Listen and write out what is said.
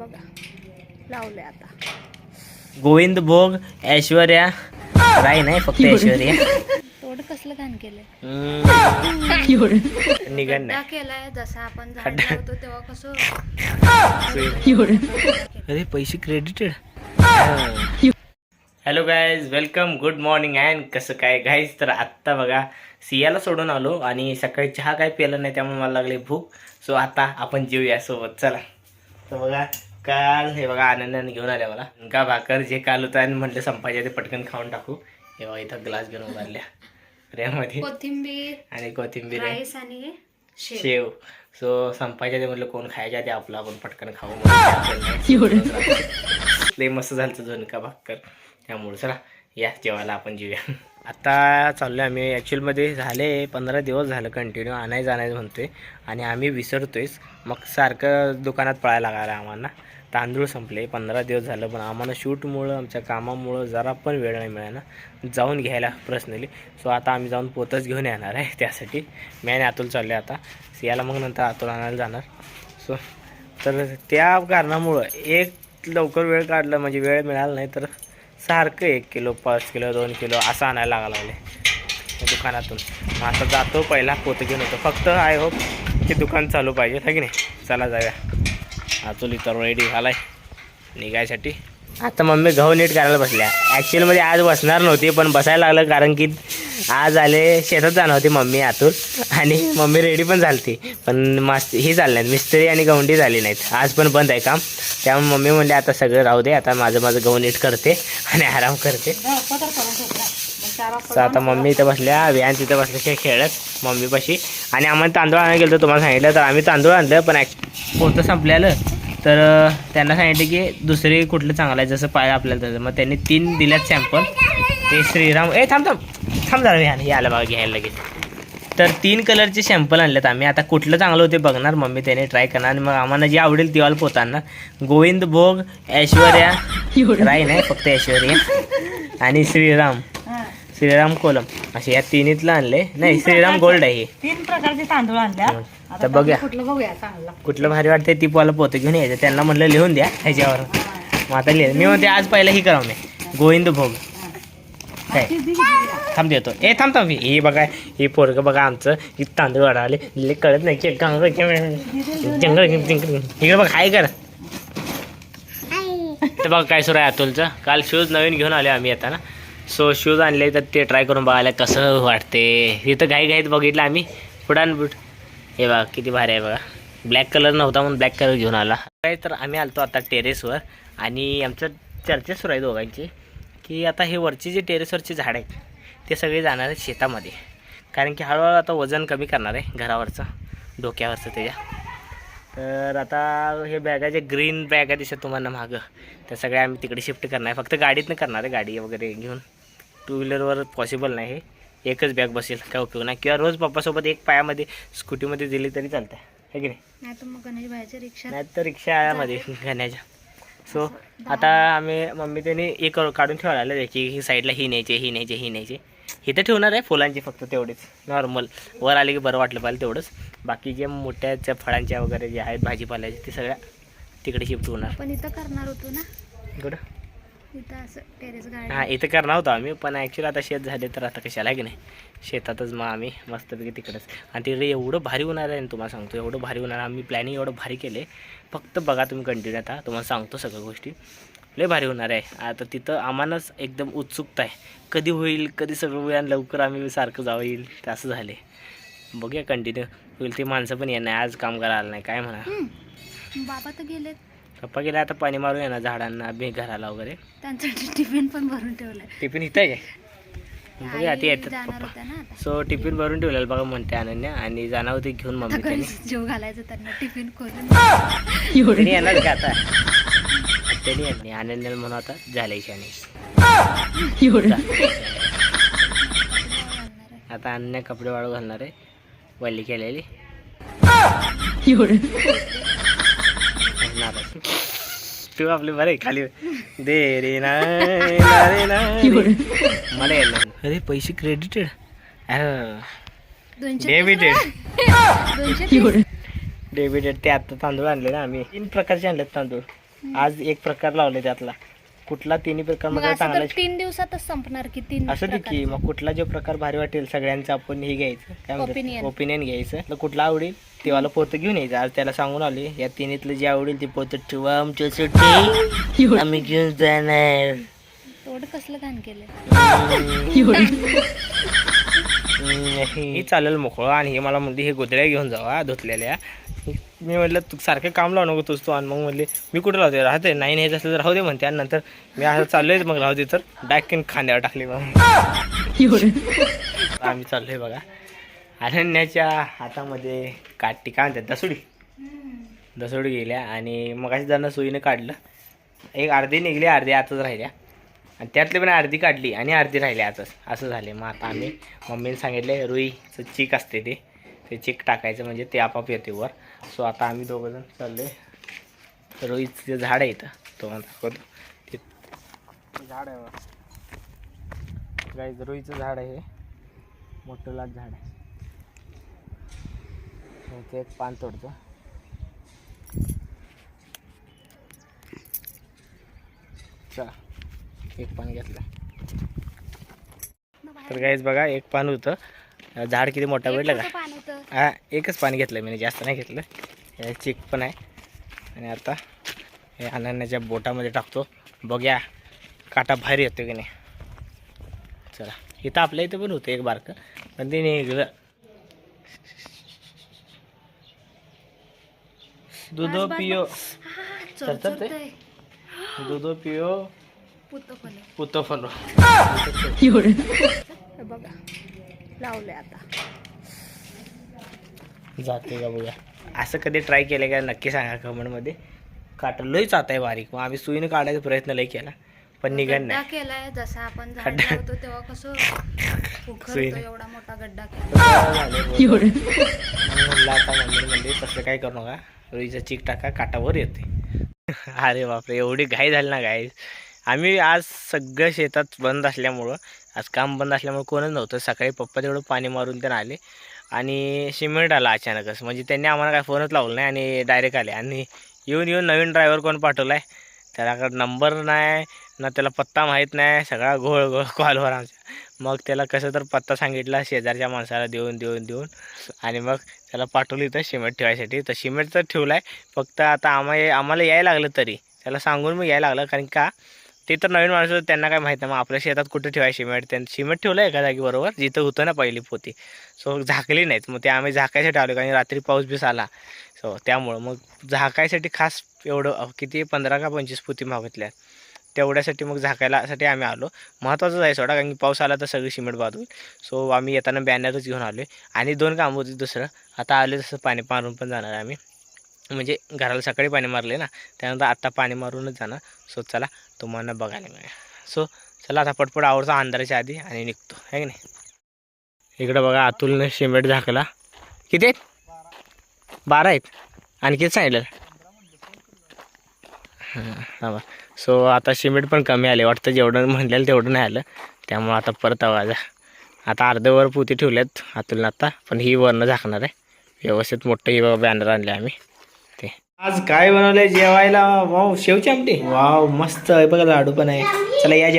बघा. लावले आता. गोविंद भोग ऐश्वर्या. राय नाही फक्त ऐश्वर्या. थोडं कसलं घाण केलंय? हम्म. निघण नाही. केलाय जसा आपण झाड खड्डा. लावतो तेव्हा कसं? अरे पैसे credited hello guys welcome good morning and कसं काय? गाईज तर आत्ता बघा सियाला सोडून आलो आणि सकाळी चहा काय प्यायला नाही त्यामुळे मला लागली भूक. सो आता आपण जेऊया सोबत. चला. तर बघा काल हे बघा आनंदाने घेऊन आल्या मला. का भाकर जे काल होतं आणि म्हटलं संपायचे ते पटकन खाऊन टाकू. हे बघा इथं ग्लास घेऊन उभारल्या त्यामध्ये कोथिंबीर आणि कोथिंबीर राईस आणि शेव. शेव. सो संपायच्या ते म्हटलं कोण खायच्या ते आपलं आपण पटकन खाऊ. म्हणून लय मस्त झालं झुणका भाकर. त्यामुळे चला. या जेवायला आपण जेऊया. आता चाललो आम्ही. ॲक्च्युअलमध्ये झाले पंधरा दिवस झालं कंटिन्यू आणायचं आणायचं म्हणतोय. आणि आम्ही विसरतोयच. मग सारखं दुकानात पळायला लागायला आम्हाला. तांदूळ संपले. पंधरा दिवस झालं पण आम्हाला शूटमुळं आमच्या कामामुळं जरा पण वेळ नाही मिळाला. जाऊन घ्यायला पर्सनली सो आता आम्ही जाऊन पोतच घेऊन येणार आहे त्यासाठी. मी आणि अतुल चालले आता. याला मग नंतर अतुल आणायला जाणार. सो तर त्या कारणामुळं एक लवकर वेळ काढला. म्हणजे वेळ मिळाला नाही तर सारखं एक किलो पाच किलो दोन किलो असं आणायला लागा लागले. दुकानातून. मग आता जातो पहिला पोत घेऊन येतो. फक्त आय होप ते दुकान चालू पाहिजे हा की नाही? चला जाऊया. अतुल इथं रेडी झालाय. निघायसाठी. आता मम्मी गहू नीट करायला बसल्या. ॲक्च्युअलमध्ये आज बसणार नव्हती पण बसायला लागलं कारण की आज आले शेतात जाणार होती मम्मी आतून. आणि मम्मी रेडी पण झालती. पण मास्त ही झाली नाहीत मिस्त्री आणि गवंडी झाली नाहीत. आज पण बंद आहे काम. त्यामुळे मम्मी म्हणले आता सगळं राहू दे. आता माझं माझं गहू नीट करते आणि आराम करते. तर आता मम्मी इथं बसल्या व्यान तिथं बसल्या खेळ खेळत मम्मीपाशी आणि आम्हाला तांदूळ आणायला गेलो तुम्हाला सांगितलं तर. आम्ही तांदूळ आणलं पण पोतं संपलेलं तर त्यांना सांगितलं की दुसरे कुठलं चांगलं आहे जसं पाय आपल्याला तसं. मग त्यांनी तीन दिल्यात सॅम्पल ते श्रीराम ए थांब थांब. थांब जरा व्यान हे आलं बघा घ्यायला लगेच. तर तीन कलरचे सॅम्पल आणलेत आम्ही. आता कुठलं चांगलं होते बघणार. मम्मी त्याने ट्राय करणार. आणि मग आम्हाला जे आवडेल तेव्हा पोतांना. गोविंद भोग ऐश्वर्या. राय नाही फक्त ऐश्वर्या. आणि श्रीराम. श्रीराम कोलम. असे या तिन्हीतलं आणले. नाही श्रीराम गोल्ड आहे हे. तीन प्रकारचे तांदूळ आणल्या. तर बघूया. कुठलं बघूया चांगलं. कुठलं भारी वाटतंय ती पोला पोतं घेऊन यायचं. त्यांना म्हणलं लिहून द्या ह्याच्यावर मग आता लिहिलं मी म्हणते आज पहिला ही करावं मी. गोविंद भोग. काय? थांब देतो. ए थांब थांब. हे बघा हे पोरग बघा आमचं. हे तांदूळ वाढाले. दिले कळत नाही. की गांग जंगल इकडे बघ हाय कर. तर बघ काय सुरू आहे अतुलचं. काल शूज नवीन घेऊन आले आम्ही आता ना. सो शूज आणले तर ते ट्राय करून बघायला कसं वाटते. इथं घाई घाईत बघितलं आम्ही. पुढान बूट हे बघा किती भारी आहे बघा. ब्लॅक कलर नव्हता म्हणून ब्लॅक कलर घेऊन आला. काय तर आम्ही आलतो आता टेरेसवर आणि आमचं चर्चा सुरू आहे दोघांची. की आता हे वरचे जे टेरेसवरचे झाड आहेत ते सगळे जाणार आहेत शेतामध्ये. कारण की हळूहळू आता वजन कमी करणार आहे घरावरचं डोक्यावरचं त्याच्या. तर आता हे बॅगाचे ग्रीन बॅगा दिसत तुम्हाला मागं त्या सगळ्या आम्ही तिकडे शिफ्ट करणार आहे. फक्त गाडीतनं करणार आहे गाडी वगैरे घेऊन. टू व्हीलरवर पॉसिबल नाही हे. एकच बॅग बसेल काय उपयोग नाही. किंवा रोज पप्पासोबत एक पायामध्ये स्कूटीमध्ये दिली तरी चालतं आहे की नाही? नाही तर मग गणेश रिक्षा नाही तर रिक्षामध्ये घाण्याच्या सो आता आम्ही मम्मी त्यांनी एक काढून ठेवायला त्याची ही साईडला ही न्यायची ही न्यायची ही न्यायची. इथं ठेवणार आहे फुलांची फक्त तेवढीच. नॉर्मल वर आले की बरं वाटलं पाहिजे तेवढंच. बाकी जे मोठ्याच्या फळांच्या वगैरे जे आहेत भाजीपाल्याच्या ते सगळ्या तिकडे शिफ्ट होणार. पण इथं करणार होतो ना? कुठं? हां इथं करणार होतो आम्ही पण ॲक्च्युली आता शेत झाले तर आता कशाला की नाही? शेतातच मग आम्ही मस्तपैकी तिकडंच. आणि तिकडे एवढं भारी होणार आहे तुम्हाला सांगतो एवढं भारी होणार. आम्ही प्लॅनिंग एवढं भारी केले. फक्त बघा तुम्ही कंटिन्यू आता तुम्हाला सांगतो सगळ्या गोष्टी. लय भारी होणार आहे. आता तिथं आम्हालाच एकदम उत्सुकता आहे. कधी होईल कधी सगळं होईल आणि लवकर आम्ही सारखं जावं येईल. ते असं झाले बघूया कंटिन्यू होईल ते माणसं पण येणार आज काम करायला नाही काय म्हणा. बाबा तर गेलेत. पप्पा गेले आता पाणी मारून येणार झाडांना बे घराला वगैरे. त्यांसाठी टिफिन पण भरून ठेवलंय. टिफिन इथं आहे. ती येतात पप्पा. सो टिफिन भरून ठेवलेलं बघा म्हणते अनन्या आणि जाणार होती घेऊन मम्मी त्याने जेव घालायचं त्यांना टिफिन त्यांनी येणार का आता? त्यांनी नाही अनन्याला म्हणून आता झालंय शाने आता अनन्या कपडे वाळू घालणार आहे. वल्ली केलेली. आहे. तू आपली बरे खाली. दे रे ना ना रे ना. मला अरे पैसे क्रेडिटेड डेबिटेड. डेबिटेड ते आता तांदूळ आणले ना आम्ही. तीन प्रकारचे आणलेत तांदूळ. आज एक प्रकार लावले त्यातला. कुठला तिन्ही प्रकार मग असं चांगला तर तीन दिवसातच संपणार की तीन असं दे की. मग कुठला जो प्रकार भारी वाटेल सगळ्यांचं आपण हे घ्यायचं. काय Opinion. म्हणतात ओपिनियन घ्यायचं. तर कुठला आवडेल? तेवाला पोतं घेऊन यायचं. आज त्याला सांगून आले या तिन्हीतलं जे आवडेल ते पोतं ठेवा. आमच्यासाठी आम्ही घेऊन जाणार. कसलं घाण केलं ही चालेल मोकळं. आणि हे मला म्हणली हे गोदड्या घेऊन जावा धुतलेल्या. मी म्हटलं तू सारखं काम लावू नको तूच तू. आणि मग म्हणले मी कुठं लावते? राहते नाही नाही असलं तर राहू दे म्हणते. आणि नंतर मी असं चाललोय मग राहू दे तर डायकेन खांद्यावर टाकली मग. आम्ही चाललोय बघा. अनन्याच्या हातामध्ये काठी काय म्हणतात दसुडी. दसुडी गेल्या आणि मग अशी जण सुईनं काढलं. एक अर्धी निघली अर्धी आतच राहिल्या. आणि त्यातली पण अर्धी काढली आणि अर्धी राहिली आतच. असं झाले मग आता आम्ही मम्मीने सांगितले रुईचं चीक असते ते. ते चेक टाकायचं म्हणजे ते आपाप येते वर. सो आता आम्ही दोघंजण चालले रुईचं झाड आहे इथं. तो दाखवतो. ते झाड आहे गाईज रुईचं झाड आहे हे. मोठं झाड आहे. ते एक पान तोडतो. चला एक पान घेतलं. तर गाईज बघा एक पान होतं. झाड किती मोठं भेटलं का? हा एकच पाणी घेतलं मी जास्त नाही घेतलं. हे चिक पण आहे. आणि आता हे अनन्याच्या बोटामध्ये टाकतो. बघ्या काटा बाहेर येतो की नाही. चला इथं आपल्या इथं पण होतं एक बारकं पण ते निघलं. दुधो पियो. हा, चरचरतंय? चरचरतंय. दुधो पियो. पुतं फलो बघा. लावलंय आता. जाते का बघा असं कधी ट्राय केलं का नक्की सांगा कमेंटमध्ये काटा लईच आता आहे बारीक. मग आम्ही सुईनं काढायचा प्रयत्न लई केला पण गड्डा नाही. केलाय जसा आपण तेव्हा कसं. एवढा मोठा गड्डा म्हणलं आता मम्मी म्हणजे तसं काय करू नका. रुईचा चीक टाका काटावर येते. अरे बापरे एवढी घाई झाली ना गाई आम्ही आज सगळं शेतात बंद असल्यामुळं आज काम बंद असल्यामुळे कोणच नव्हतं. सकाळी पप्पा तेवढं पाणी मारून त्यांना आले आणि सिमेंट आला अचानकच. म्हणजे त्यांनी आम्हाला काय फोनच लावला नाही आणि डायरेक्ट आले. आणि येऊन येऊन नवीन ड्रायव्हर कोण पाठवला आहे त्याच्याकडे नंबर नाही ना त्याला पत्ता माहीत नाही. सगळा घोळ घोळ कॉलवर आमच्या मग त्याला कसं तर पत्ता सांगितला शेजारच्या माणसाला देऊन देऊन देऊन. आणि मग त्याला पाठवलं इथं सिमेंट ठेवायसाठी. तर सिमेंट तर ठेवलं आहे फक्त आता आम्हाला आम्हाला यायला लागलं तरी. त्याला सांगून मग यायला लागलं. कारण का? ते तर नवीन माणसं त्यांना काय माहीत नाही. मग आपल्या शेतात कुठे ठेवाय सिमेंट त्यांनी सिमेंट ठेवलं एका जागी बरोबर जिथं होतं ना पहिली पोती. सो झाकली नाहीत. मग ते आम्ही झाकायसाठी आलो कारण रात्री पाऊस बीस आला. सो त्यामुळं मग झाकायसाठी खास एवढं किती पंधरा का पंचवीस पोती मागितल्या तेवढ्यासाठी मग झाकायलासाठी आम्ही आलो. महत्त्वाचं आहे सोडा कारण की पाऊस आला तर सगळी सिमेंट बाद सो आम्ही येताना बॅनरच घेऊन आलो आणि दोन कामं होती दुसरं. आता आले तसं पाणी मारून पण जाणार आहे आम्ही. म्हणजे घराला सकाळी पाणी मारले ना त्यानंतर आत्ता पाणी मारूनच जाणार. सो चला तुम्हाला बघायला मिळेल. सो चला आता पटपट आवडता अंधाराच्या आधी आणि निघतो. आहे की नाही? इकडं बघा अतुलनं शिमेट झाकला. किती आहेत? बारा आहेत. आणि किती सांगितलं? हां सो आता शिमेट पण कमी आले. वाटतं जेवढं म्हणलेलं तेवढं नाही आलं. त्यामुळं आता परत आवाज आता अर्धवर पोती ठेवल्यात अतुलनं आता पण ही वरनं झाकणार आहे. व्यवस्थित मोठं ही बॅनर आणले आम्ही. आज काय बनवलंय? जेवायला? वाव शेवची आमटी? वाव मस्त आहे बघा लाडू पण आहे. चला या